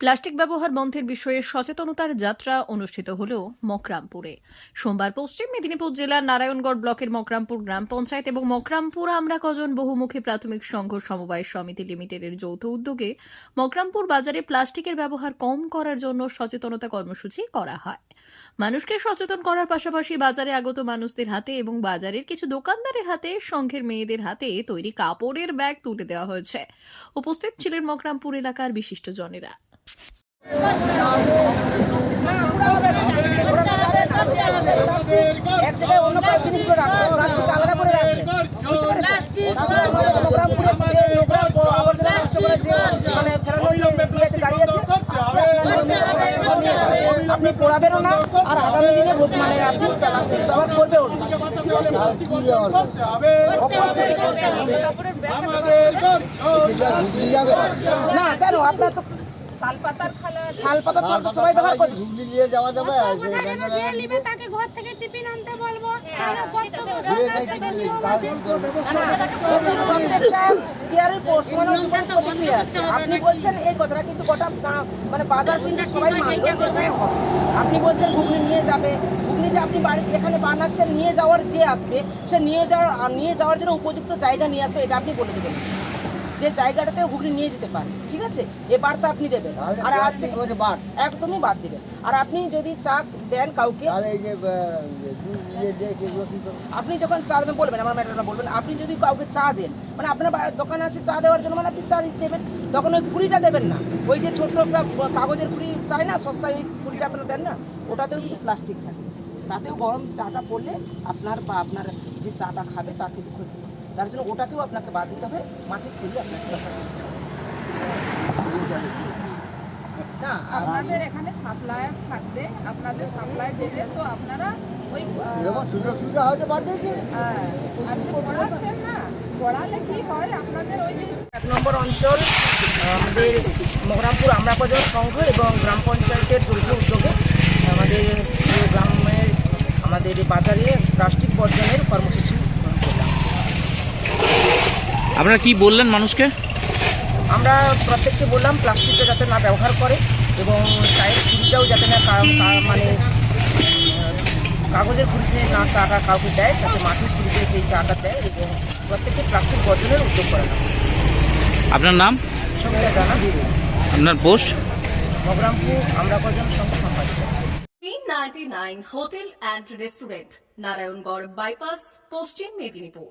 Plastic ব্যবহার বন্ধের বিষয়ে সচেতনতার যাত্রা অনুষ্ঠিত হল মকরামপুরে। সোমবার পশ্চিম মেদিনীপুর জেলার নারায়ণগড় ব্লকের মকরামপুর গ্রাম পঞ্চায়েত এবং মকরামপুর আমরা কজন বহুমুখী প্রাথমিক সংঘ সমবায় সমিতি লিমিটেডের যৌথ উদ্যোগে মকরামপুর বাজারে প্লাস্টিকের ব্যবহার কম করার জন্য সচেতনতা কর্মসূচি করা হয়। মানুষকে সচেতন করার পাশাপাশি বাজারে আগত মানুষদের হাতে এবং বাজারের কিছু দোকানদারের হাতে, সংঘের মেয়েদের হাতে তৈরি কাপড়ের ব্যাগ তুলে দেওয়া হয়েছে। উপস্থিত ছিলেন মকরামপুর এলাকার বিশিষ্ট আপনি পড়াবেনও না আর আগামী দিনে মানে আপনি না কেন আপনার তো শাল পাতার তো সবাই ব্যবহার করছে। নিয়ে যাওয়া যাবে যে নিবে তাকে ঘর থেকে টিফিন আনতে বলব। তাহলে মানে প্রতিক্রিয়া আছে। আপনি বলছেন এই কথাটা কিন্তু গোটা মানে বাজার কিন্তু সবাই হ্যাঁ। আপনি বলছেন ঘুগনি নিয়ে যাবে। ঘুগনি যে আপনি বাড়ি এখানে বানাচ্ছেন নিয়ে যাওয়ার যে আসবে সে নিয়ে যাওয়ার আর নিয়ে যাওয়ার জন্য উপযুক্ত জায়গা নিয়ে আসবে এটা আপনি বলে দেবেন। যে জায়গাটাতে ঘুগনি নিয়ে যেতে পারে ঠিক আছে? এ বার্তা আপনি দেবেন। আর বাদ। একদমই বাদ দেবেন। আর আপনি যদি চা দেন কাউকে যে আহ, দুধ দিয়ে যে সেগুলো আপনি যখন চা দেবেন বলবেন আমার ম্যাডামরা বলবেন আপনি যদি কাউকে চা দেন মানে আপনার দোকানে আছে চা দেওয়ার জন্য মানে আপনি চা দিতে দেবেন। তখন ওই কুড়িটা দেবেন না। ওই যে ছোট্ট একটা কাগজের কুড়ি চাই না সস্তায় ওই কুড়িটা আপনারা দেন না ওটাতেও কিন্তু প্লাস্টিক থাকে। তাতেও গরম চাটা পড়লে আপনার বা আপনার যে চাটা খাবে কিন্তু ক্ষতি। তার জন্য ওটাকেও আপনাকে বাদ দিতে হবে মাটির খুলে আপনাকে না আপনাদের এখানে সাপ্লায়ার থাকবে আপনাদের সাপ্লাই দেবে তো আপনারা ওই সুযোগ সুবিধা হয়তো বাদ হ্যাঁ, আপনি পড়াচ্ছেন না? পড়ালে কি হয়? আপনাদের ওই যে এক নম্বর অঞ্চল আমাদের মহরামপুর আমরা কজন সংঘ এবং গ্রাম পঞ্চায়েতের যৌথ উদ্যোগে আমাদের গ্রামের আমাদের এই বাজারে প্লাস্টিক বর্জনের কর্মসূচি আপনারা কি বললেন মানুষকে? আমরা প্রত্যেককে বললাম প্লাস্টিকটা যাতে না ব্যবহার করে এবং চায়ের খুঁড়িটাও যাতে না মানে কাগজের খুঁড়িতে না চাটা কাউকে দেয় যাতে মাটির খুঁড়িতে সেই চাটা দেয় এবং প্রত্যেককে প্লাস্টিক বর্জনের উদ্যোগ করা আপনার নাম? সঙ্গে জানা। আপনার পোস্ট? মহরামপুর আমরা কজন সম্পাদিত ninety nine hotel and restaurant Narayangarh bypass Paschim Medinipur.